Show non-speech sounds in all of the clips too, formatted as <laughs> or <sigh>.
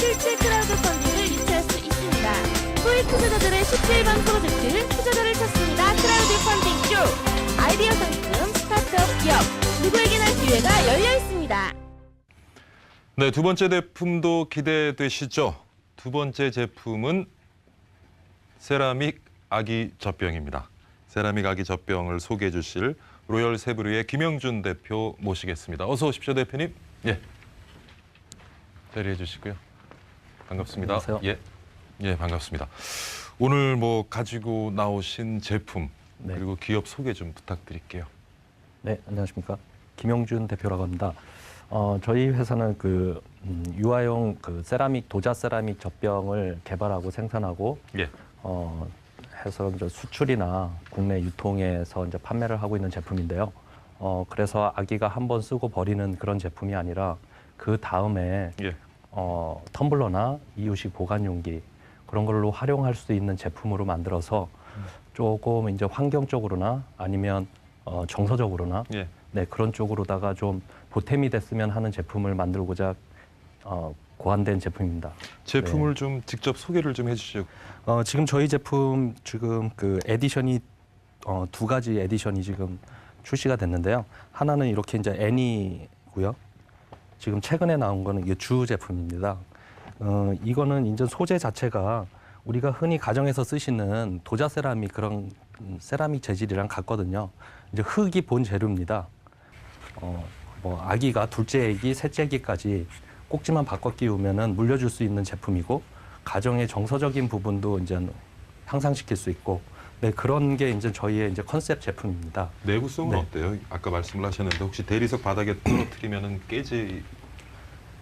실제 크라우드 펀딩을 유치할 수 있습니다. 소액 투자자들의 17번 프로젝트 투자자를 찾습니다. 크라우드 펀딩 쇼 아이디어 상품 스타트업 기업 누구에게나 기회가 열려 있습니다. 네, 두 번째 제품도 기대되시죠? 두 번째 제품은 세라믹 아기 젖병입니다. 세라믹 아기 젖병을 소개해 주실 로열 세브르의 김영준 대표 모시겠습니다. 어서 오십시오, 대표님. 예. 자리해 주시고요. 반갑습니다. 안녕하세요. 예. 예, 반갑습니다. 오늘 뭐 가지고 나오신 제품 네. 그리고 기업 소개 좀 부탁드릴게요. 네, 안녕하십니까. 김영준 대표라고 합니다. 어, 저희 회사는 그 음, 유아용 그 세라믹 도자 세라믹 젖병을 개발하고 생산하고 예. 어, 해서 이제 수출이나 국내 유통에서 이제 판매를 하고 있는 제품인데요. 어, 그래서 아기가 한 번 쓰고 버리는 그런 제품이 아니라 그 다음에 예. 어, 텀블러나 이유식 보관 용기 그런 걸로 활용할 수 있는 제품으로 만들어서 조금 이제 환경적으로나 아니면 어, 정서적으로나 예. 네 그런 쪽으로다가 좀 보탬이 됐으면 하는 제품을 만들고자 어, 고안된 제품입니다. 제품을 좀 직접 소개를 좀 해주시죠. 어, 지금 저희 제품 지금 그 에디션이 어, 두 가지 에디션이 지금 출시가 됐는데요. 하나는 이렇게 이제 애니고요. 지금 최근에 나온 거는 이게 주 제품입니다. 어, 이거는 이제 소재 자체가 우리가 흔히 가정에서 쓰시는 도자 세라믹 그런 음, 세라믹 재질이랑 같거든요. 이제 흙이 본 재료입니다. 어, 뭐 아기가 둘째 아기, 셋째 아기까지 꼭지만 바꿔 끼우면은 물려줄 수 있는 제품이고 가정의 정서적인 부분도 이제 향상시킬 수 있고 네 그런 게 이제 저희의 이제 컨셉 제품입니다. 내구성은 네. 어때요? 아까 말씀을 하셨는데 혹시 대리석 바닥에 <clears throat> 떨어뜨리면 깨지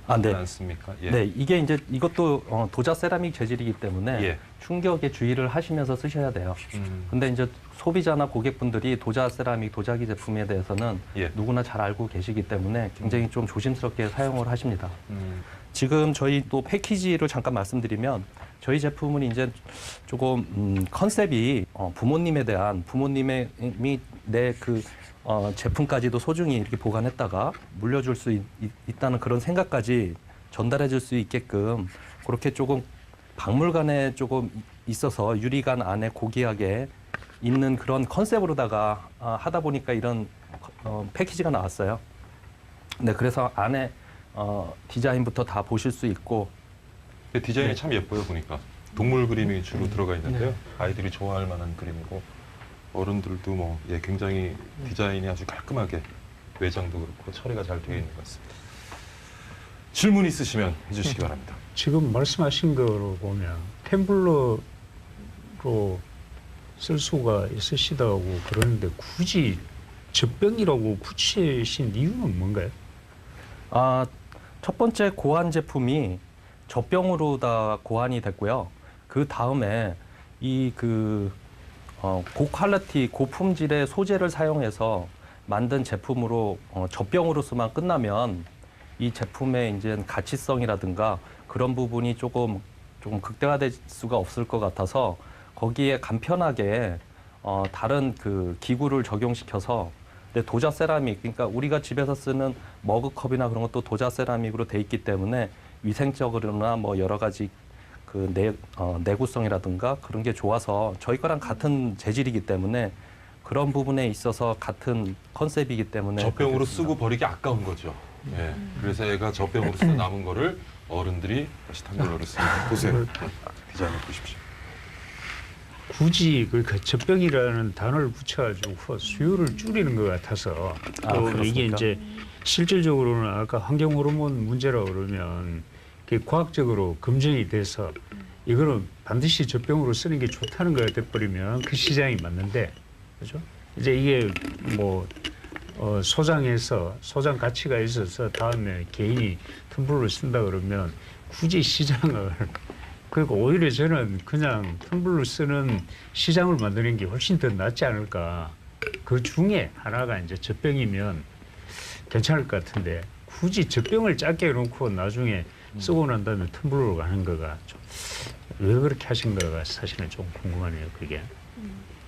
아, 네. 않습니까? 예. 네, 이게 이제 이것도 어, 도자 세라믹 재질이기 때문에 예. 충격에 주의를 하시면서 쓰셔야 돼요. 음, 근데 이제 소비자나 고객분들이 도자 세라믹 도자기 제품에 대해서는 예. 누구나 잘 알고 계시기 때문에 굉장히 좀 조심스럽게 사용을 하십니다. 음, 지금 저희 또 패키지를 잠깐 말씀드리면 저희 제품은 이제 조금 음, 컨셉이 어, 부모님에 대한 부모님의 내그 어, 제품까지도 소중히 이렇게 보관했다가 물려줄 수 있, 다는 그런 생각까지 전달해 줄 수 있게끔 그렇게 조금 박물관에 조금 있어서 유리관 안에 고귀하게 있는 그런 컨셉으로다가 아, 하다 보니까 이런 어, 패키지가 나왔어요. 네, 그래서 안에 어, 디자인부터 다 보실 수 있고 디자인이 네. 참 예뻐요 보니까 동물 그림이 주로 들어가 있는데요. 아이들이 좋아할 만한 그림이고 어른들도 뭐 예, 굉장히 디자인이 아주 깔끔하게 외장도 그렇고 처리가 잘 되어 있는 것 같습니다. 질문 있으시면 해주시기 바랍니다. 지금 말씀하신 거로 보면 템블러로 쓸 수가 있으시다고 그러는데 굳이 젖병이라고 붙이신 이유는 뭔가요? 아, 첫 번째 고안 제품이 젖병으로 다 고안이 됐고요. 그 다음에 이그 어, 고퀄리티, 고품질의 소재를 사용해서 만든 제품으로 어, 젖병으로서만 끝나면 이 제품의 이제 가치성이라든가 그런 부분이 조금 조금 극대화될 수가 없을 것 같아서 거기에 간편하게 어, 다른 그 기구를 적용시켜서 근데 도자 세라믹 그러니까 우리가 집에서 쓰는 머그컵이나 그런 것도 도자 세라믹으로 돼 있기 때문에 위생적으로나 뭐 여러 가지 그 내, 어, 내구성이라든가 그런 게 좋아서 저희 거랑 같은 재질이기 때문에 그런 부분에 있어서 같은 컨셉이기 때문에 젖병으로 쓰고 버리기 아까운 거죠. 예. 그래서 애가 젖병으로 쓰다 남은 거를 어른들이 다시 텀블러로 쓰는 <laughs> 보세요. 디자인을 보십시오. 굳이 그 젖병이라는 단어를 붙여가지고 수요를 줄이는 것 같아서 아? 이게 이제 실질적으로는 아까 환경 호르몬 문제라고 그러면 그게 과학적으로 검증이 돼서 이거는 반드시 젖병으로 쓰는 게 좋다는 거가 돼버리면 그 시장이 맞는데 그죠? 이제 이게 뭐 어, 소장해서 소장 가치가 있어서 다음에 개인이 텀블러를 쓴다 그러면 굳이 시장을 <laughs> 그리고 오히려 저는 그냥 텀블러 쓰는 시장을 만드는 게 훨씬 더 낫지 않을까. 그 중에 하나가 이제 젖병이면 괜찮을 것 같은데 굳이 젖병을 작게 해놓고 나중에 쓰고 난 다음에 텀블러로 가는 거가 좀 왜 그렇게 하신 거가 사실은 좀 궁금하네요. 그게.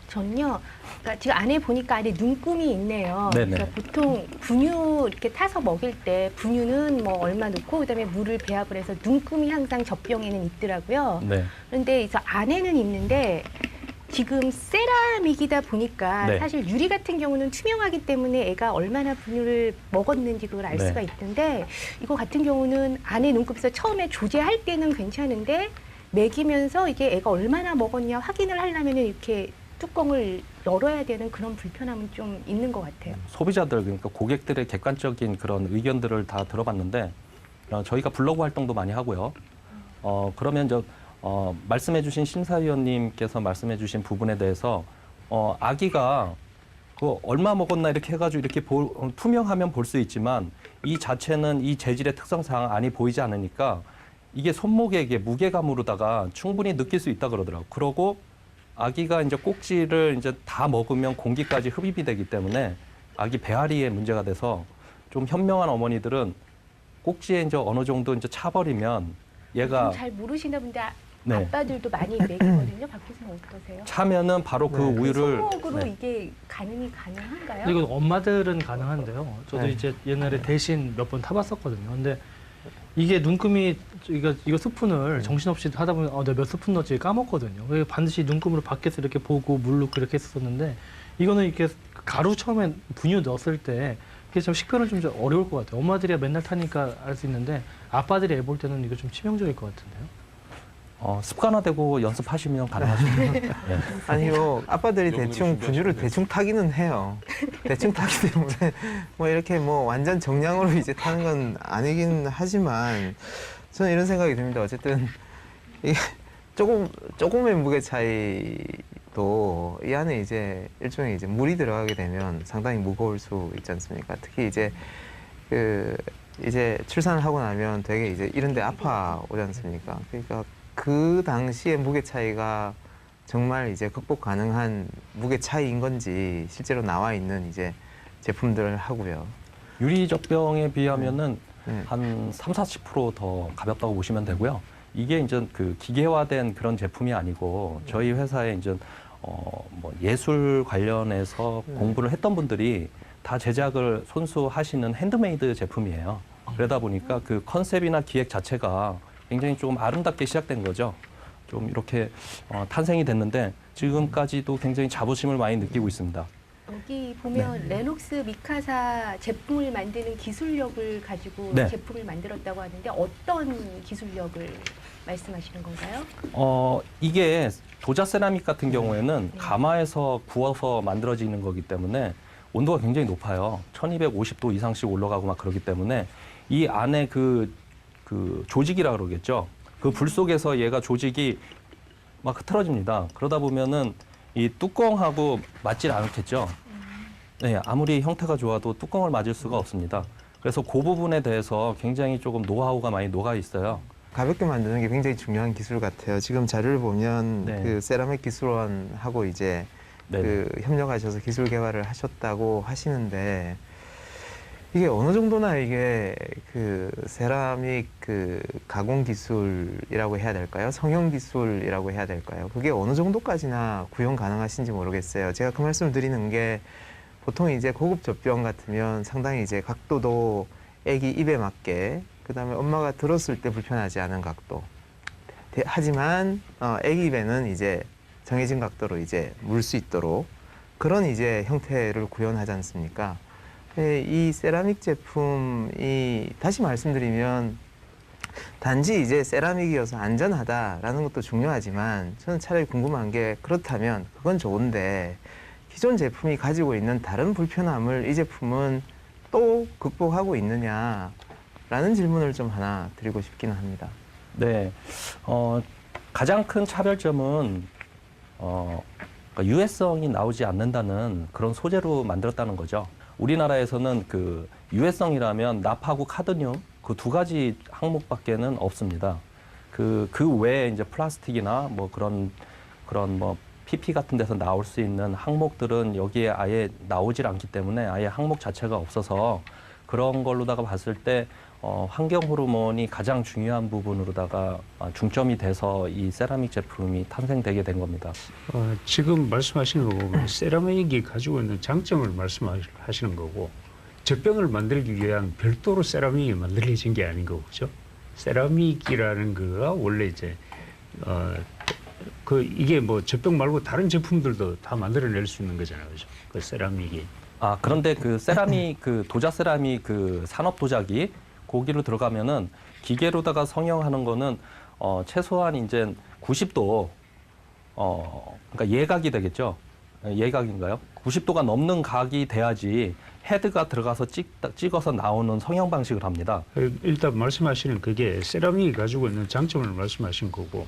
전요. 그러니까 지금 안에 보니까 안에 눈금이 있네요. 네네. 그러니까 보통 분유 이렇게 타서 먹일 때 분유는 뭐 얼마 넣고 그다음에 물을 배합을 해서 눈금이 항상 젖병에는 있더라고요. 네. 그런데 이 안에는 있는데 지금 세라믹이다 보니까 네. 사실 유리 같은 경우는 투명하기 때문에 애가 얼마나 분유를 먹었는지 그걸 알 네. 수가 있는데 이거 같은 경우는 안에 눈곱에서 처음에 조제할 때는 괜찮은데 먹이면서 이게 애가 얼마나 먹었냐 확인을 하려면 이렇게 뚜껑을 열어야 되는 그런 불편함은 좀 있는 것 같아요. 소비자들 그러니까 고객들의 객관적인 그런 의견들을 다 들어봤는데 어, 저희가 블로그 활동도 많이 하고요. 어 그러면 저 어, 말씀해주신 심사위원님께서 말씀해주신 부분에 대해서 어, 아기가 그 얼마 먹었나 이렇게 해가지고 이렇게 볼- 어, 투명하면 볼 수 있지만 이 자체는 이 재질의 특성상 안이 보이지 않으니까 이게 손목에 이게 무게감으로다가 충분히 느낄 수 있다 그러더라고. 그러고 아기가 이제 꼭지를 이제 다 먹으면 공기까지 흡입이 되기 때문에 아기 배앓이에 문제가 돼서 좀 현명한 어머니들은 꼭지에 이제 어느 정도 이제 차버리면 얘가 잘 모르시나 본데 아- 네. 아빠들도 많이 먹이거든요. 박 교수님 어떠세요? 차면은 바로 그 네. 우유를 손목으로 네. 이게 가능이 가능한가요? 이건 엄마들은 가능한데요. 저도 네. 이제 옛날에 대신 몇 번 타봤었거든요. 근데 이게 눈금이 이거 이거 스푼을 정신없이 하다 보면 어, 내가 몇 스푼 넣었지 까먹거든요. 그래서 반드시 눈금으로 밖에서 이렇게 보고 물 넣고 이렇게 했었는데 이거는 이렇게 가루 처음에 분유 넣었을 때 이게 좀 식별은 좀 어려울 것 같아요. 엄마들이 맨날 타니까 알 수 있는데 아빠들이 애 볼 때는 이거 좀 치명적일 것 같은데요. 어, 습관화되고 연습하시면 가능하십니다. 네. 아니요 아빠들이 대충 분유를. 대충 타기는 해요. 대충 타기 때문에 <laughs> 뭐 이렇게 뭐 완전 정량으로 이제 타는 건 아니긴 하지만 저는 이런 생각이 듭니다. 어쨌든 이게 조금 조금의 무게 차이도 이 안에 이제 일종의 이제 물이 들어가게 되면 상당히 무거울 수 있지 않습니까? 특히 이제 그 이제 출산을 하고 나면 되게 이제 이런 데 아파 오지 않습니까? 그러니까 그 당시의 무게 차이가 정말 이제 극복 가능한 무게 차이인 건지 실제로 나와 있는 이제 제품들을 하고요. 유리 젖병에 비하면은 네. 한 3, 40%더 가볍다고 보시면 되고요. 이게 이제 그 기계화된 그런 제품이 아니고 저희 회사에 이제 어, 뭐 예술 관련해서 네. 공부를 했던 분들이 다 제작을 손수 하시는 핸드메이드 제품이에요. 그러다 보니까 그 컨셉이나 기획 자체가 굉장히 조금 아름답게 시작된 거죠. 좀 이렇게 어, 탄생이 됐는데 지금까지도 굉장히 자부심을 많이 느끼고 있습니다. 여기 보면 네. 레녹스 미카사 제품을 만드는 기술력을 가지고 네. 제품을 만들었다고 하는데 어떤 기술력을 말씀하시는 건가요? 어, 이게 도자 세라믹 같은 경우에는 네. 가마에서 구워서 만들어지는 거기 때문에 온도가 굉장히 높아요. 1250도 이상씩 올라가고 막 그러기 때문에 이 안에 그, 그 조직이라 그러겠죠. 그 불 속에서 얘가 조직이 막 흐트러집니다. 그러다 보면은 이 뚜껑하고 맞질 않겠죠. 네, 아무리 형태가 좋아도 뚜껑을 맞을 수가 없습니다. 그래서 그 부분에 대해서 굉장히 조금 노하우가 많이 녹아 있어요. 가볍게 만드는 게 굉장히 중요한 기술 같아요. 지금 자료를 보면 네. 그 세라믹 기술원하고 이제 네. 그 협력하셔서 기술 개발을 하셨다고 하시는데 이게 어느 정도나 이게 그 세라믹 그 가공 기술이라고 해야 될까요? 성형 기술이라고 해야 될까요? 그게 어느 정도까지나 구현 가능하신지 모르겠어요. 제가 그 말씀을 드리는 게 보통 이제 고급 젖병 같으면 상당히 이제 각도도 아기 입에 맞게 그다음에 엄마가 들었을 때 불편하지 않은 각도. 대- 하지만 어, 아기 입에는 이제 정해진 각도로 이제 물 수 있도록 그런 이제 형태를 구현하지 않습니까? 예, 이 세라믹 제품이 다시 말씀드리면 단지 이제 세라믹이어서 안전하다라는 것도 중요하지만 저는 차라리 궁금한 게 그렇다면 그건 좋은데 기존 제품이 가지고 있는 다른 불편함을 이 제품은 또 극복하고 있느냐라는 질문을 좀 하나 드리고 싶기는 합니다. 네, 어, 가장 큰 차별점은 어, 그러니까 유해성이 나오지 않는다는 그런 소재로 만들었다는 거죠. 우리나라에서는 그 유해성이라면 납하고 카드뮴 그 두 가지 항목밖에는 없습니다. 그, 그 외에 이제 플라스틱이나 뭐 그런 그런 뭐 PP 같은 데서 나올 수 있는 항목들은 여기에 아예 나오질 않기 때문에 아예 항목 자체가 없어서 그런 걸로다가 봤을 때 어, 환경 호르몬이 가장 중요한 부분으로다가 아, 중점이 돼서 이 세라믹 제품이 탄생되게 된 겁니다. 어, 지금 말씀하시는 거 보면 세라믹이 가지고 있는 장점을 말씀하시는 거고 젖병을 만들기 위한 별도로 세라믹이 만들어진 게 아닌 거고 그죠? 세라믹이라는 거가 원래 이제 어, 그 이게 뭐 젖병 말고 다른 제품들도 다 만들어낼 수 있는 거잖아요, 그죠? 그 세라믹이. 아 그런데 그 세라믹 그 도자 세라믹 그 산업 도자기 거기로 들어가면은 기계로다가 성형하는 거는 어 최소한 이제 90도 어 그러니까 예각이 되겠죠. 예각인가요? 90도가 넘는 각이 돼야지 헤드가 들어가서 찍, 찍어서 나오는 성형 방식을 합니다. 일단 말씀하시는 그게 세라믹이 가지고 있는 장점을 말씀하신 거고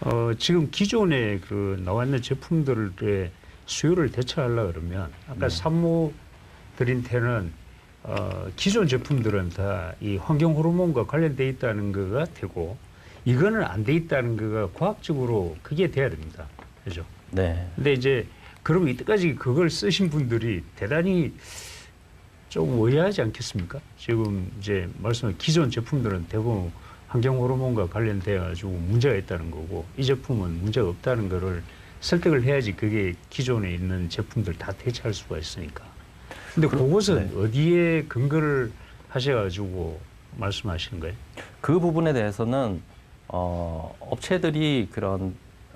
어, 지금 기존에 그 나와 있는 제품들의 수요를 대처하려 그러면 아까 산모 드린 테는 어, 기존 제품들은 다 이 환경 호르몬과 관련돼 있다는 거가 되고 이거는 안 돼 있다는 거가 과학적으로 그게 돼야 됩니다. 그죠? 네. 근데 이제 그럼 이때까지 그걸 쓰신 분들이 대단히 좀 의아하지 않겠습니까? 지금 이제 말씀한 기존 제품들은 대부분 환경 호르몬과 관련돼 가지고 문제가 있다는 거고 이 제품은 문제가 없다는 거를 설득을 해야지 그게 기존에 있는 제품들 다 대체할 수가 있으니까. 근데 그것은 어디에 근거를 하셔가지고 말씀하시는 거예요? 그 부분에 대해서는 어, 업체들이 그런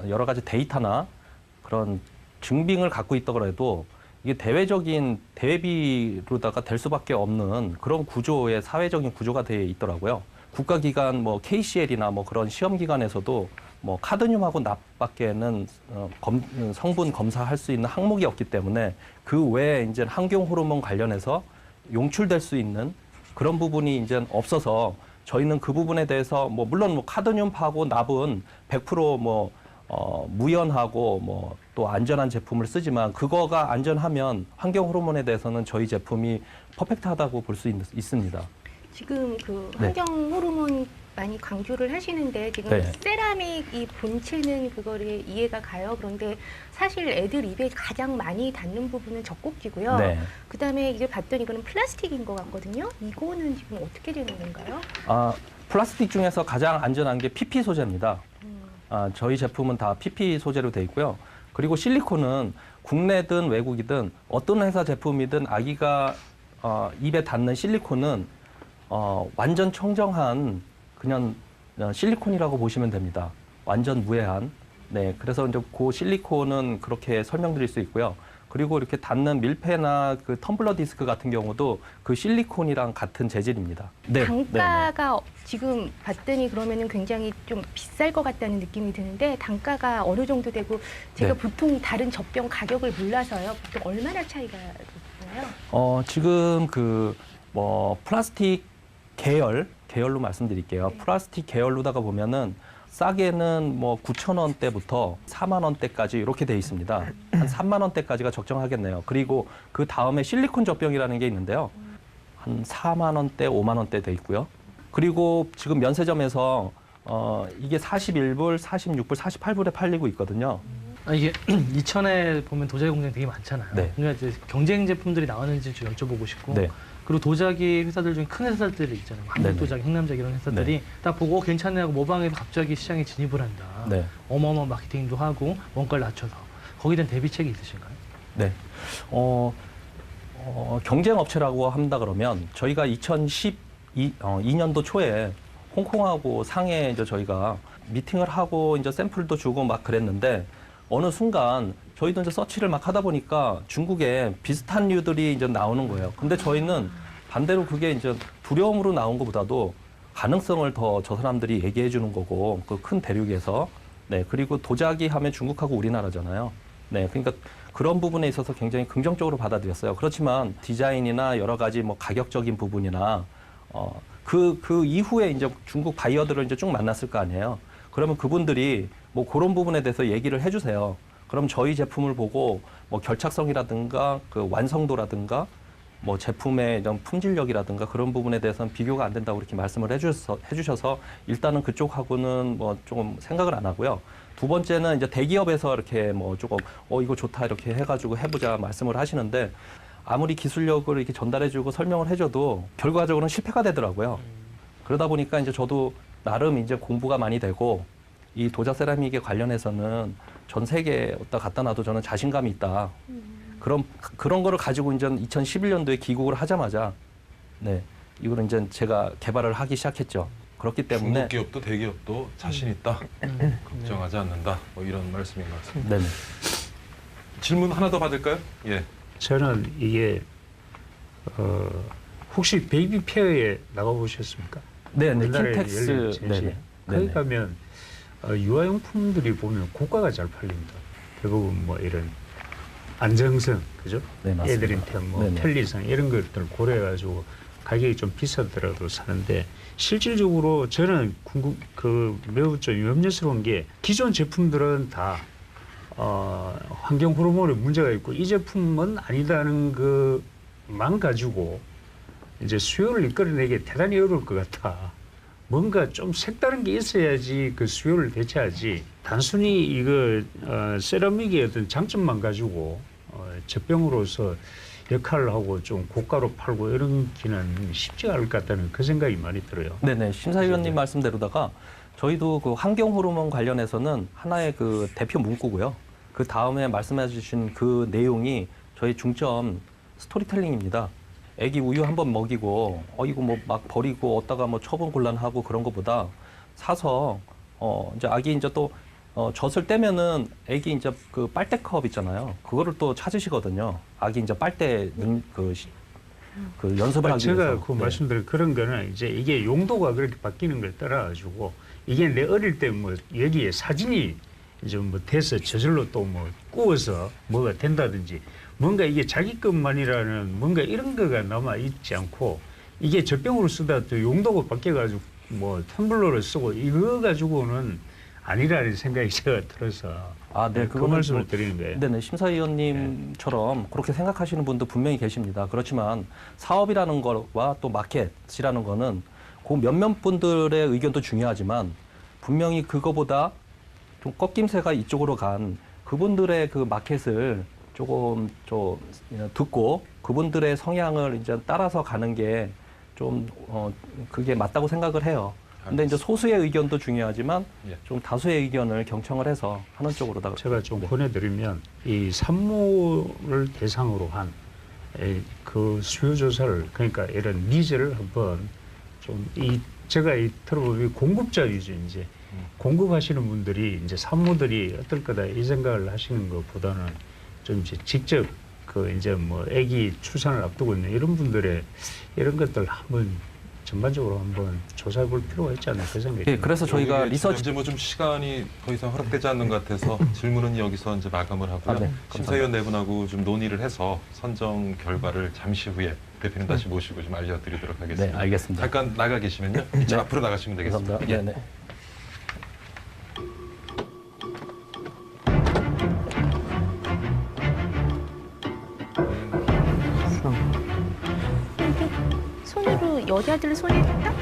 여러 가지 데이터나 그런 증빙을 갖고 있더라도 이게 대외적인 대비로다가 될 수밖에 없는 그런 구조의 사회적인 구조가 되어 있더라고요. 국가기관 뭐 KCL이나 뭐 그런 시험기관에서도 뭐 카드뮴하고 납밖에는 어, 검, 성분 검사할 수 있는 항목이 없기 때문에 그 외에 이제 환경 호르몬 관련해서 용출될 수 있는 그런 부분이 이제 없어서 저희는 그 부분에 대해서 뭐 물론 뭐 카드뮴하고 납은 100%뭐 어, 무연하고 뭐 또 안전한 제품을 쓰지만 그거가 안전하면 환경 호르몬에 대해서는 저희 제품이 퍼펙트하다고 볼 수 있습니다. 지금 그 네. 환경 호르몬 많이 강조를 하시는데 지금 네. 세라믹 이 본체는 그거를 이해가 가요. 그런데 사실 애들 입에 가장 많이 닿는 부분은 젖꼭지고요. 네. 그다음에 이제 봤더니 이거는 플라스틱인 것 같거든요. 이거는 지금 어떻게 되는 건가요? 아, 플라스틱 중에서 가장 안전한 게 PP 소재입니다. 음. 아, 저희 제품은 다 PP 소재로 돼 있고요. 그리고 실리콘은 국내든 외국이든 어떤 회사 제품이든 아기가 어, 입에 닿는 실리콘은 어, 완전 청정한 그냥 어, 실리콘이라고 보시면 됩니다. 완전 무해한. 네, 그래서 이제 그 실리콘은 그렇게 설명드릴 수 있고요. 그리고 이렇게 닿는 밀폐나 그 텀블러 디스크 같은 경우도 그 실리콘이랑 같은 재질입니다. 네, 네, 네. 단가가 지금 봤더니 그러면은 굉장히 좀 비쌀 것 같다는 느낌이 드는데 단가가 어느 정도 되고 제가 네. 보통 다른 젖병 가격을 몰라서요. 보통 얼마나 차이가 있나요? 어, 지금 그 뭐 플라스틱 계열 계열로 말씀드릴게요. 플라스틱 계열로다가 보면은 싸게는 뭐 9천 원대부터 4만 원대까지 이렇게 돼 있습니다. 한 3만 원대까지가 적정하겠네요. 그리고 그 다음에 실리콘 젖병이라는 게 있는데요. 한 4만 원대, 5만 원대 돼 있고요. 그리고 지금 면세점에서 어, 이게 41불, 46불, 48불에 팔리고 있거든요. 아, 이게 <clears throat> 이천에 보면 도자기 공장 되게 많잖아요. 네. 그러니까 이제 경쟁 제품들이 나왔는지 좀 여쭤보고 싶고 네. 그리고 도자기 회사들 중에 큰 회사들이 있잖아요. 한국 네네. 도자기, 흥남자기 이런 회사들이 딱 보고 어, 괜찮네 하고 모방해서 갑자기 시장에 진입을 한다. 네. 어마어마한 마케팅도 하고 원가를 낮춰서 거기에 대한 대비책이 있으신가요? 네. 어, 어, 경쟁 업체라고 한다 그러면 저희가 2012 어, 2년도 초에 홍콩하고 상해 이제 저희가 미팅을 하고 이제 샘플도 주고 막 그랬는데 어느 순간 저희도 이제 서치를 막 하다 보니까 중국에 비슷한 류들이 이제 나오는 거예요. 근데 저희는 반대로 그게 이제 두려움으로 나온 것보다도 가능성을 더 저 사람들이 얘기해 주는 거고 그 큰 대륙에서 네 그리고 도자기 하면 중국하고 우리나라잖아요. 네 그러니까 그런 부분에 있어서 굉장히 긍정적으로 받아들였어요. 그렇지만 디자인이나 여러 가지 뭐 가격적인 부분이나 어 그그 이후에 이제 중국 바이어들을 이제 쭉 만났을 거 아니에요. 그러면 그분들이 뭐 그런 부분에 대해서 얘기를 해주세요. 그럼 저희 제품을 보고 뭐 결착성이라든가 그 완성도라든가 뭐 제품의 이런 품질력이라든가 그런 부분에 대해서는 비교가 안 된다고 이렇게 말씀을 해주셔서, 해주셔서 일단은 그쪽하고는 뭐 조금 생각을 안 하고요. 두 번째는 이제 대기업에서 이렇게 뭐 조금 어 이거 좋다 이렇게 해가지고 해보자 말씀을 하시는데 아무리 기술력을 이렇게 전달해주고 설명을 해줘도 결과적으로는 실패가 되더라고요. 그러다 보니까 이제 저도 나름 이제 공부가 많이 되고 이 도자 세라믹에 관련해서는 전 세계에 어디다 갖다 놔도 저는 자신감이 있다. 그런 그런 거를 가지고 이제 2011년도에 귀국을 하자마자 네 이거를 이제 제가 개발을 하기 시작했죠. 그렇기 때문에 중국 기업도 대기업도 자신 있다. 걱정하지 않는다. 뭐 이런 말씀인 것 같습니다. 네네. 질문 하나 더 받을까요? 예. 저는 이게 어, 혹시 베이비 페어에 나가 보셨습니까? 네네 우리나라에 킨텍스. 네 네. 거기 네네. 가면 어, 유아용품들이 보면 고가가 잘 팔립니다. 대부분 뭐 이런 안정성, 그죠? 네. 애들한테 뭐 네네. 편리성 이런 것들 고려해가지고 가격이 좀 비싸더라도 사는데 실질적으로 저는 궁금 그 매우 좀 염려스러운 게 기존 제품들은 다 어, 환경 호르몬에 문제가 있고 이 제품은 아니다는 그만 가지고 이제 수요를 이끌어내기 대단히 어려울 것 같아. 뭔가 좀 색다른 게 있어야지 그 수요를 대체하지. 단순히 이거 어, 세라믹의 어떤 장점만 가지고 어, 젖병으로서 역할을 하고 좀 고가로 팔고 이런 기는 쉽지가 않을 것 같다는 그 생각이 많이 들어요. 네네 심사위원님 말씀대로다가 저희도 그 환경 호르몬 관련해서는 하나의 그 대표 문구고요. 그 다음에 말씀해 주신 그 내용이 저희 중점 스토리텔링입니다. 애기 우유 한 번 먹이고 어 이거 뭐 막 버리고 어디다가 뭐 처분 곤란하고 그런 것보다 사서 어 이제 아기 이제 또 어, 젖을 떼면은 애기 이제 그 빨대컵 있잖아요. 그거를 또 찾으시거든요. 아기 이제 빨대 능, 그, 시- 그 연습을 하기 제가 위해서. 그 네. 말씀드린 그런 거는 이제 이게 용도가 그렇게 바뀌는 걸 따라 가지고 이게 내 어릴 때 뭐 여기에 사진이 이제 뭐 돼서 저절로 또 뭐 구워서 뭐가 된다든지 뭔가 이게 자기 것만이라는 뭔가 이런 거가 남아 있지 않고 이게 젖병으로 쓰다 또 용도가 바뀌어 가지고 뭐 텀블러를 쓰고 이거 가지고는 아니라는 생각이 <laughs> 제가 들어서 아, 네, 그 그거는 말씀을 뭐- 드리는 거예요. 네 네 심사위원님처럼 그렇게 생각하시는 분도 분명히 계십니다. 그렇지만 사업이라는 거와 또 마켓이라는 거는 그 몇몇 분들의 의견도 중요하지만 분명히 그거보다 좀 꺾임새가 이쪽으로 간 그분들의 그 마켓을 조금 좀 듣고 그분들의 성향을 이제 따라서 가는 게 좀 어, 그게 맞다고 생각을 해요. 근데 이제 소수의 의견도 중요하지만 예. 좀 다수의 의견을 경청을 해서 하는 쪽으로다가 제가 좀 네. 권해드리면 이 산모를 대상으로 한 그 수요 조사를 그러니까 이런 니즈를 한번 좀 이 제가 이 들어보면 공급자 위주 이제 음. 공급하시는 분들이 이제 산모들이 어떨 거다 이 생각을 하시는 것보다는 좀 이제 직접 그 이제 뭐 아기 출산을 앞두고 있는 이런 분들의 이런 것들 한번 전반적으로 한번 조사해 볼 필요가 있지 않나 그 생각이 예, 듭니다. 그래서 저희가 리서치 이제 뭐 좀 시간이 더 이상 허락되지 않는 것 같아서 질문은 여기서 이제 마감을 하고요. 아, 네. 심사위원 네 분하고 좀 논의를 해서 선정 결과를 잠시 후에 대표님 다시 모시고 좀 알려드리도록 하겠습니다. 네, 알겠습니다. 잠깐 나가 계시면요. 이제 앞으로 나가시면 되겠습니다. 감사합니다. 예. 네 네. 여자들 손에 딱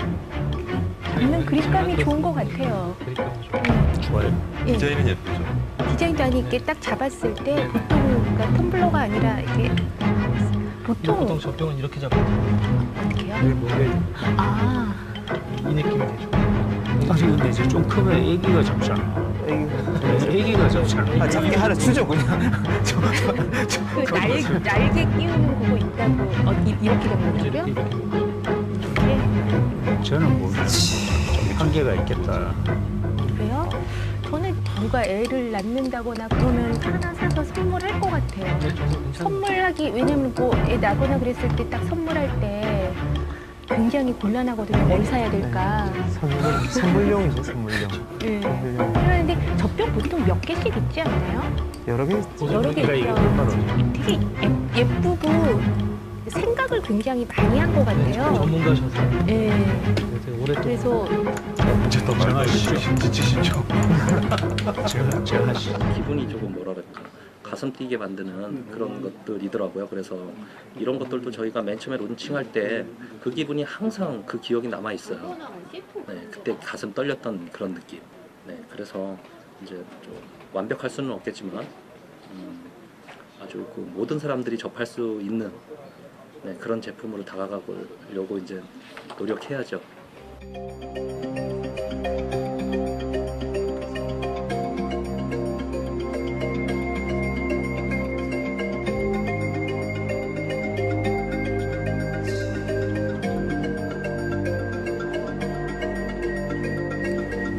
잡는 그립감이 좋은 것 같아요. 음, 좋아요. 예. 디자인은 예쁘죠. 디자인도 아니 이렇게 딱 잡았을 때 보통 그러니까 텀블러가 아니라 이게 보통 보통 젖병은 이렇게 잡아요. 어떻게 해요? 목에 아, 이 느낌이 되죠. 아니 근데 이제 좀 크면 아기가 잡잖아. 네, 아기가 잡잖아. 아, 잡기 하나 주죠 그냥. 그 날, 날개 끼우는 그거 있다고 어, 이- 이렇게 된 이렇게 거고요? 저는 뭐 한계가 있겠다. 그래요? 저는 누가 애를 낳는다거나 그러면 하나 사서 선물할 것 같아요. 네. 선물하기 왜냐면 뭐 애 낳거나 그랬을 때 딱 선물할 때 굉장히 곤란하거든요. 뭘 사야 될까? 선물, 선물용이죠 선물용. 네. 선물용. 그런데 젖병 보통 몇 개씩 있지 않나요? 여러 개 여러 개 그러니까 이게 있죠. 되게 예, 예쁘고 생각을 굉장히 많이 한것 네, 같아요. 전문가셔서 예. 되게 오랫동안 그래서 이제 더 말씀하시죠. 지치시죠. 제가 제가. 기분이 조금 뭐라 그럴까 가슴 뛰게 만드는 그런 것들이더라고요. 그래서 이런 것들도 저희가 맨 처음에 론칭할 때 그 기분이 항상 그 기억이 남아 있어요. 네, 그때 가슴 떨렸던 그런 느낌. 네, 그래서 이제 좀 완벽할 수는 없겠지만 음, 아주 그 모든 사람들이 접할 수 있는 네, 그런 제품으로 다가가려고 이제 노력해야죠.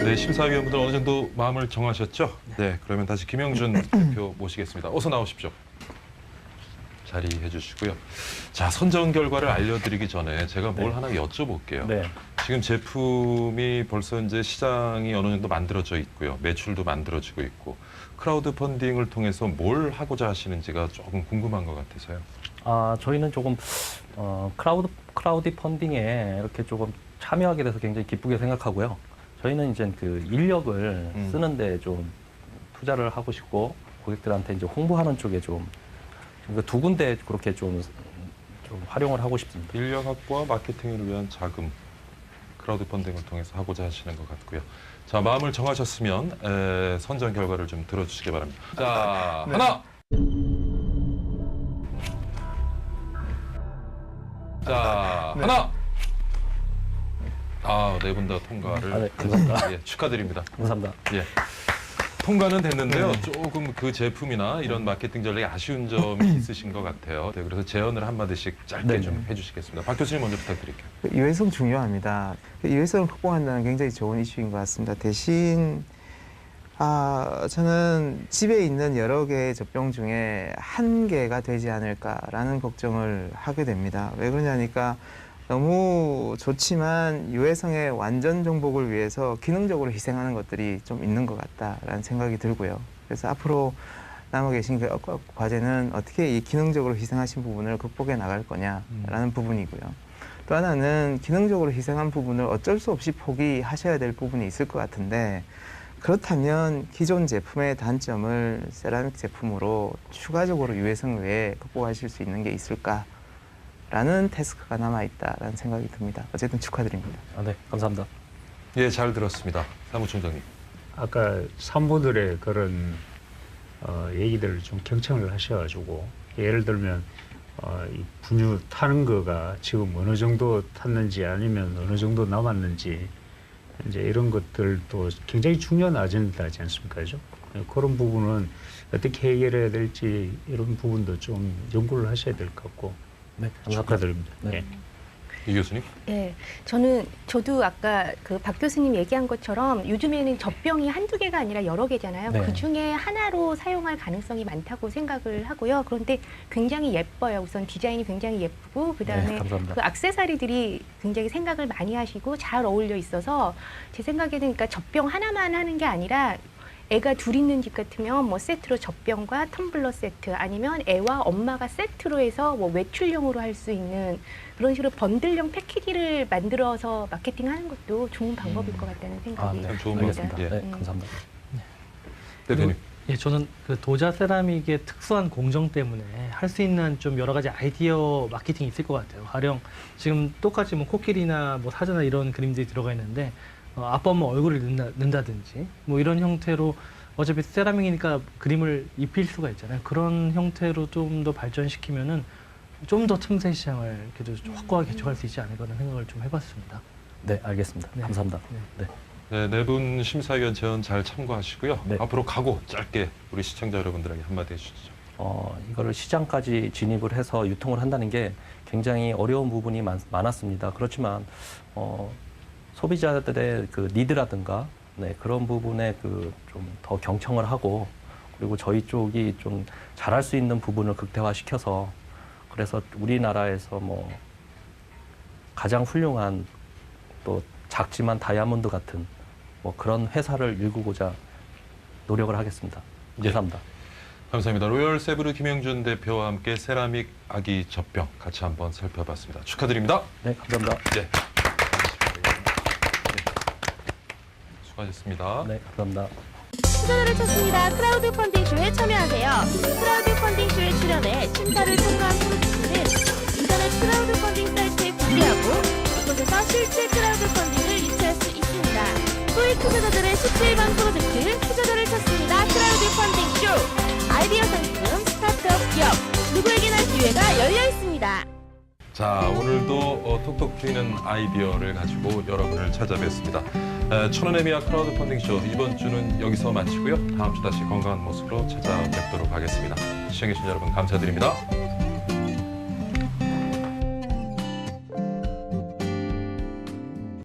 네, 심사위원분들 어느 정도 마음을 정하셨죠? 네, 그러면 다시 김영준 <laughs> 대표 모시겠습니다. 어서 나오십시오. 자리해 주시고요. 자, 선정 결과를 알려드리기 전에 제가 뭘 네. 하나 여쭤볼게요. 네. 지금 제품이 벌써 이제 시장이 어느 정도 만들어져 있고요. 매출도 만들어지고 있고 크라우드 펀딩을 통해서 뭘 하고자 하시는지가 조금 궁금한 것 같아서요. 아, 저희는 조금 어, 크라우드 크라우드 펀딩에 이렇게 조금 참여하게 돼서 굉장히 기쁘게 생각하고요. 저희는 이제 그 인력을 음. 쓰는데 좀 투자를 하고 싶고 고객들한테 이제 홍보하는 쪽에 좀 두 군데 그렇게 좀, 좀 활용을 하고 싶습니다. 인력 확보와 마케팅을 위한 자금 크라우드 펀딩을 통해서 하고자 하시는 것 같고요. 자 마음을 정하셨으면 에, 선정 결과를 좀 들어주시기 바랍니다. 자 하나. 자 하나. 아네 분 다 통과를. 아, 네, 감사합니다. 예, 축하드립니다. 감사합니다. 예. 통과는 됐는데요. 네. 조금 그 제품이나 이런 마케팅 전략에 아쉬운 점이 <clears throat> 있으신 것 같아요. 네, 그래서 제언을 한 마디씩 짧게 네, 좀 네. 해주시겠습니다. 박 교수님 먼저 부탁드릴게요. 그 유해성 중요합니다. 그 유해성을 확보한다는 굉장히 좋은 이슈인 것 같습니다. 대신 아, 저는 집에 있는 여러 개의 젖병 중에 한 개가 되지 않을까라는 걱정을 하게 됩니다. 왜 그러냐니까 너무 좋지만 유해성의 완전 정복을 위해서 기능적으로 희생하는 것들이 좀 있는 것 같다라는 생각이 들고요. 그래서 앞으로 남아 계신 그 어- 과제는 어떻게 이 기능적으로 희생하신 부분을 극복해 나갈 거냐라는 부분이고요. 또 하나는 기능적으로 희생한 부분을 어쩔 수 없이 포기하셔야 될 부분이 있을 것 같은데 그렇다면 기존 제품의 단점을 세라믹 제품으로 추가적으로 유해성 외에 극복하실 수 있는 게 있을까 라는 태스크가 남아 있다라는 생각이 듭니다. 어쨌든 축하드립니다. 아, 네, 감사합니다. 예, 잘 들었습니다. 사무총장님. 아까 산모들의 그런 어, 얘기들을 좀 경청을 하셔가지고 예를 들면 어, 이 분유 타는 거가 지금 어느 정도 탔는지 아니면 어느 정도 남았는지 이제 이런 것들도 굉장히 중요한 아젠다지 않습니까? 그죠? 네, 그런 부분은 어떻게 해결해야 될지 이런 부분도 좀 연구를 하셔야 될 것 같고 네, 감사합니다. 축하드립니다. 네. 예. 이 교수님. 예, 저는 저도 아까 그 박 교수님 얘기한 것처럼 요즘에는 젖병이 한두 개가 아니라 여러 개잖아요. 네. 그 중에 하나로 사용할 가능성이 많다고 생각을 하고요. 그런데 굉장히 예뻐요. 우선 디자인이 굉장히 예쁘고 그 네, 다음에. 그 악세사리들이 굉장히 생각을 많이 하시고 잘 어울려 있어서 제 생각에는 그러니까 젖병 하나만 하는 게 아니라 애가 둘 있는 집 같으면 뭐 세트로 젖병과 텀블러 세트 아니면 애와 엄마가 세트로 해서 뭐 외출용으로 할 수 있는 그런 식으로 번들형 패키지를 만들어서 마케팅하는 것도 좋은 방법일 것 같다는 아, 생각이 네, 참 좋은 듭니다. 알겠습니다. 예. 네, 음. 감사합니다. 대표님. 예, 저는 그 도자 세라믹의 특수한 공정 때문에 할 수 있는 좀 여러 가지 아이디어 마케팅이 있을 것 같아요. 가령 지금 똑같이 뭐 코끼리나 뭐 사자나 이런 그림들이 들어가 있는데 어, 아빠 엄마 얼굴을 넣는다, 넣는다 든지 뭐 이런 형태로 어차피 세라믹이니까 그림을 입힐 수가 있잖아요. 그런 형태로 좀 더 발전시키면은 좀 더 틈새 시장을 그래도 좀 확고하게 개척할 수 있지 않을까 하는 생각을 좀 해봤습니다. 네, 알겠습니다. 네. 감사합니다. 네. 네. 네, 네 분 심사위원 제언 잘 참고하시고요. 네. 앞으로 가고 짧게 우리 시청자 여러분들에게 한마디 해주시죠. 어, 이거를 시장까지 진입을 해서 유통을 한다는 게 굉장히 어려운 부분이 많, 많았습니다. 그렇지만 어, 소비자들의 그 니드라든가 네, 그런 부분에 그 좀 더 경청을 하고 그리고 저희 쪽이 좀 잘할 수 있는 부분을 극대화시켜서 그래서 우리나라에서 뭐 가장 훌륭한 또 작지만 다이아몬드 같은 뭐 그런 회사를 일구고자 노력을 하겠습니다. 예. 감사합니다. 감사합니다. 로열 세브르 김영준 대표와 함께 세라믹 아기 젖병 같이 한번 살펴봤습니다. 축하드립니다. 네, 감사합니다. 네. 수고하셨습니다. 네, 감사합니다. 투자자를 찾습니다. 크라우드 펀딩 쇼에 참여하세요. 크라우드 펀딩 쇼에 출연해 심사를 통과한 프로젝트는 인터넷 크라우드 펀딩 사이트에 공개하고 이곳에서 실제 크라우드 펀딩을 유치할 수 있습니다. 소액 투자자들의 17번 프로젝트 투자자를 찾습니다. 크라우드 펀딩 쇼 아이디어 상품, 스타트업 기업 누구에게나 기회가 열려 있습니다. 자, 오늘도 어, 톡톡 트이는 아이디어를 가지고 여러분을 찾아뵙습니다. 에, 천원의 미학 크라우드 펀딩 쇼 이번 주는 여기서 마치고요. 다음 주 다시 건강한 모습으로 찾아뵙도록 하겠습니다. 시청해주신 여러분 감사드립니다.